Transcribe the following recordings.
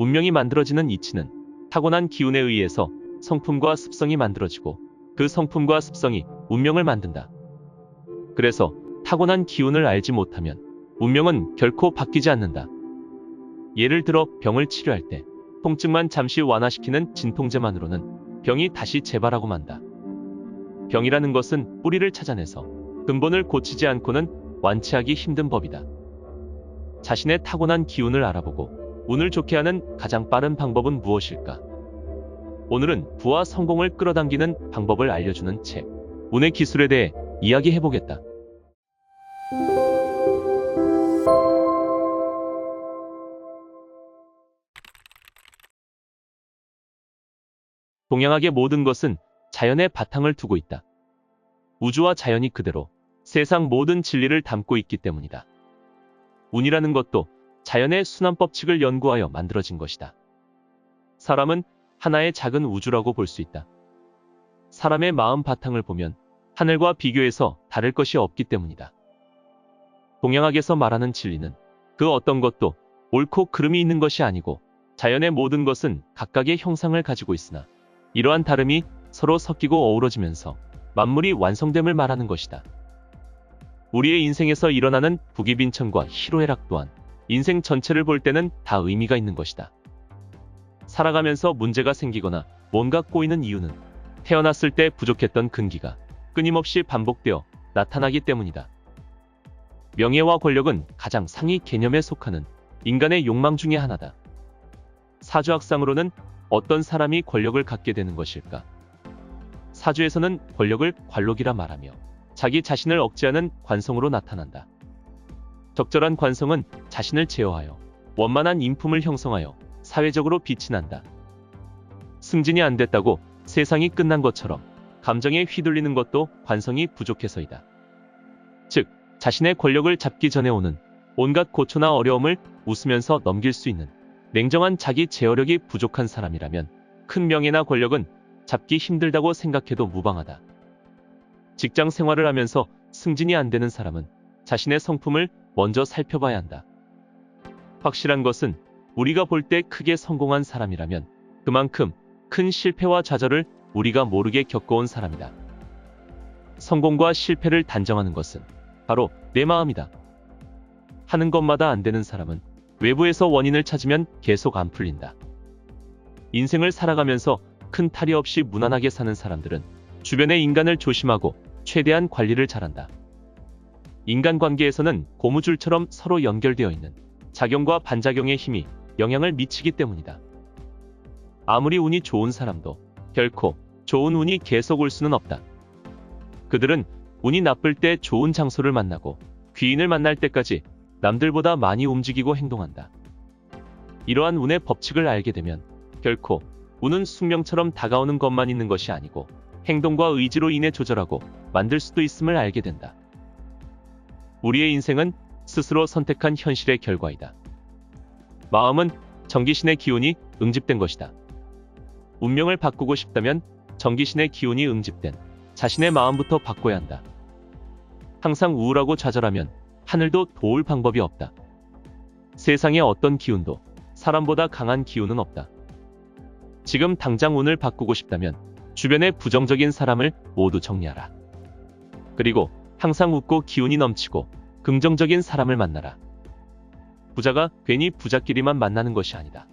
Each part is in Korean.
운명이 만들어지는 이치는 타고난 기운에 의해서 성품과 습성이 만들어지고 그 성품과 습성이 운명을 만든다. 그래서 타고난 기운을 알지 못하면 운명은 결코 바뀌지 않는다. 예를 들어 병을 치료할 때 통증만 잠시 완화시키는 진통제만으로는 병이 다시 재발하고 만다. 병이라는 것은 뿌리를 찾아내서 근본을 고치지 않고는 완치하기 힘든 법이다. 자신의 타고난 기운을 알아보고 운을 좋게 하는 가장 빠른 방법은 무엇일까? 오늘은 부와 성공을 끌어당기는 방법을 알려주는 책, 운의 기술에 대해 이야기해보겠다. 동양학의 모든 것은 자연의 바탕을 두고 있다. 우주와 자연이 그대로 세상 모든 진리를 담고 있기 때문이다. 운이라는 것도 자연의 순환 법칙을 연구하여 만들어진 것이다. 사람은 하나의 작은 우주라고 볼 수 있다. 사람의 마음 바탕을 보면 하늘과 비교해서 다를 것이 없기 때문이다. 동양학에서 말하는 진리는 그 어떤 것도 옳고 그름이 있는 것이 아니고 자연의 모든 것은 각각의 형상을 가지고 있으나 이러한 다름이 서로 섞이고 어우러지면서 만물이 완성됨을 말하는 것이다. 우리의 인생에서 일어나는 부기빈천과 희로애락 또한 인생 전체를 볼 때는 다 의미가 있는 것이다. 살아가면서 문제가 생기거나 뭔가 꼬이는 이유는 태어났을 때 부족했던 근기가 끊임없이 반복되어 나타나기 때문이다. 명예와 권력은 가장 상위 개념에 속하는 인간의 욕망 중의 하나다. 사주학상으로는 어떤 사람이 권력을 갖게 되는 것일까? 사주에서는 권력을 관록이라 말하며 자기 자신을 억제하는 관성으로 나타난다. 적절한 관성은 자신을 제어하여 원만한 인품을 형성하여 사회적으로 빛이 난다. 승진이 안 됐다고 세상이 끝난 것처럼 감정에 휘둘리는 것도 관성이 부족해서이다. 즉, 자신의 권력을 잡기 전에 오는 온갖 고초나 어려움을 웃으면서 넘길 수 있는 냉정한 자기 제어력이 부족한 사람이라면 큰 명예나 권력은 잡기 힘들다고 생각해도 무방하다. 직장 생활을 하면서 승진이 안 되는 사람은 자신의 성품을 먼저 살펴봐야 한다. 확실한 것은 우리가 볼 때 크게 성공한 사람이라면 그만큼 큰 실패와 좌절을 우리가 모르게 겪어온 사람이다. 성공과 실패를 단정하는 것은 바로 내 마음이다. 하는 것마다 안 되는 사람은 외부에서 원인을 찾으면 계속 안 풀린다. 인생을 살아가면서 큰 탈이 없이 무난하게 사는 사람들은 주변의 인간을 조심하고 최대한 관리를 잘한다. 인간관계에서는 고무줄처럼 서로 연결되어 있는 작용과 반작용의 힘이 영향을 미치기 때문이다. 아무리 운이 좋은 사람도 결코 좋은 운이 계속 올 수는 없다. 그들은 운이 나쁠 때 좋은 장소를 만나고 귀인을 만날 때까지 남들보다 많이 움직이고 행동한다. 이러한 운의 법칙을 알게 되면 결코 운은 숙명처럼 다가오는 것만 있는 것이 아니고 행동과 의지로 인해 조절하고 만들 수도 있음을 알게 된다. 우리의 인생은 스스로 선택한 현실의 결과이다. 마음은 정기신의 기운이 응집된 것이다. 운명을 바꾸고 싶다면 정기신의 기운이 응집된 자신의 마음부터 바꿔야 한다. 항상 우울하고 좌절하면 하늘도 도울 방법이 없다. 세상의 어떤 기운도 사람보다 강한 기운은 없다. 지금 당장 운을 바꾸고 싶다면 주변의 부정적인 사람을 모두 정리하라. 그리고 항상 웃고 기운이 넘치고 긍정적인 사람을 만나라. 부자가 괜히 부자끼리만 만나는 것이 아니다.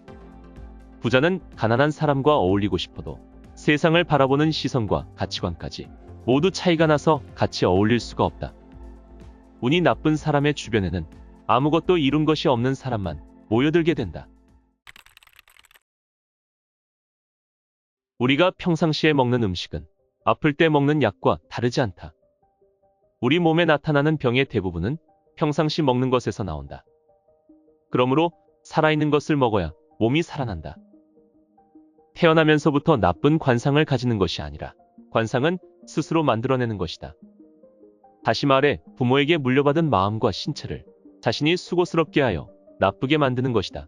부자는 가난한 사람과 어울리고 싶어도 세상을 바라보는 시선과 가치관까지 모두 차이가 나서 같이 어울릴 수가 없다. 운이 나쁜 사람의 주변에는 아무것도 이룬 것이 없는 사람만 모여들게 된다. 우리가 평상시에 먹는 음식은 아플 때 먹는 약과 다르지 않다. 우리 몸에 나타나는 병의 대부분은 평상시 먹는 것에서 나온다. 그러므로 살아있는 것을 먹어야 몸이 살아난다. 태어나면서부터 나쁜 관상을 가지는 것이 아니라 관상은 스스로 만들어내는 것이다. 다시 말해 부모에게 물려받은 마음과 신체를 자신이 수고스럽게 하여 나쁘게 만드는 것이다.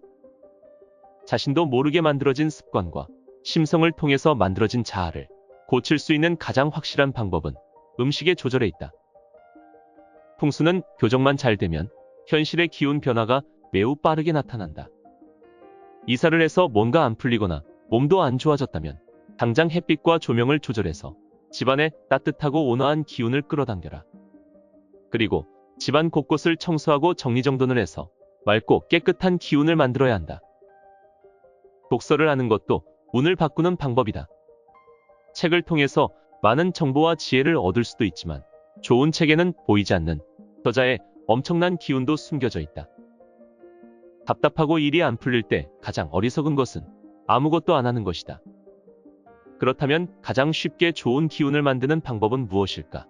자신도 모르게 만들어진 습관과 심성을 통해서 만들어진 자아를 고칠 수 있는 가장 확실한 방법은 음식의 조절에 있다. 풍수는 교정만 잘 되면 현실의 기운 변화가 매우 빠르게 나타난다. 이사를 해서 뭔가 안 풀리거나 몸도 안 좋아졌다면 당장 햇빛과 조명을 조절해서 집안에 따뜻하고 온화한 기운을 끌어당겨라. 그리고 집안 곳곳을 청소하고 정리정돈을 해서 맑고 깨끗한 기운을 만들어야 한다. 독서를 하는 것도 운을 바꾸는 방법이다. 책을 통해서 많은 정보와 지혜를 얻을 수도 있지만 좋은 책에는 보이지 않는 저자의 엄청난 기운도 숨겨져 있다. 답답하고 일이 안 풀릴 때 가장 어리석은 것은 아무것도 안 하는 것이다. 그렇다면 가장 쉽게 좋은 기운을 만드는 방법은 무엇일까?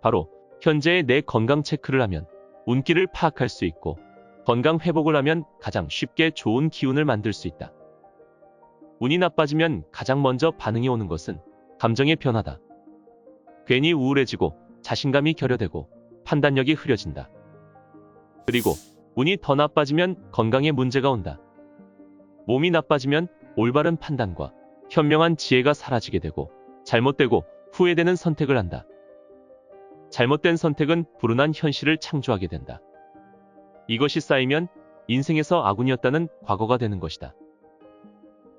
바로 현재의 내 건강 체크를 하면 운기를 파악할 수 있고 건강 회복을 하면 가장 쉽게 좋은 기운을 만들 수 있다. 운이 나빠지면 가장 먼저 반응이 오는 것은 감정의 변화다. 괜히 우울해지고 자신감이 결여되고 판단력이 흐려진다. 그리고 운이 더 나빠지면 건강에 문제가 온다. 몸이 나빠지면 올바른 판단과 현명한 지혜가 사라지게 되고 잘못되고 후회되는 선택을 한다. 잘못된 선택은 불운한 현실을 창조하게 된다. 이것이 쌓이면 인생에서 아군이었다는 과거가 되는 것이다.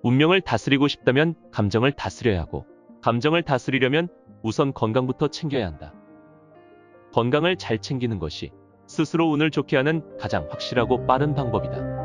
운명을 다스리고 싶다면 감정을 다스려야 하고 감정을 다스리려면 우선 건강부터 챙겨야 한다. 건강을 잘 챙기는 것이 스스로 운을 좋게 하는 가장 확실하고 빠른 방법이다.